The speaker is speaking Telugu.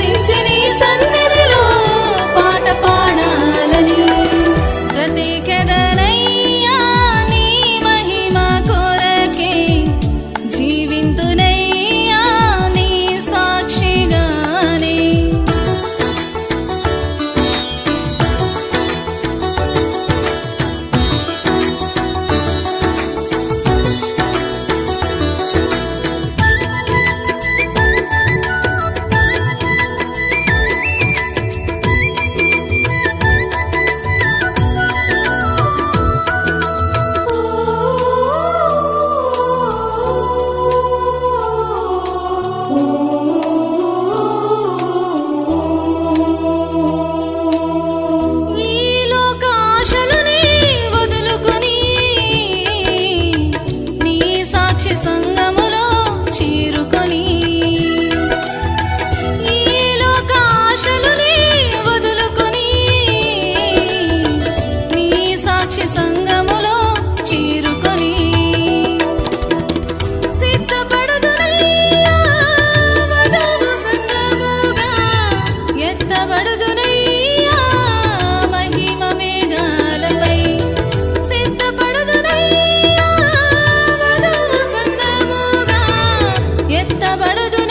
దర్శించి నీ సన్ படகு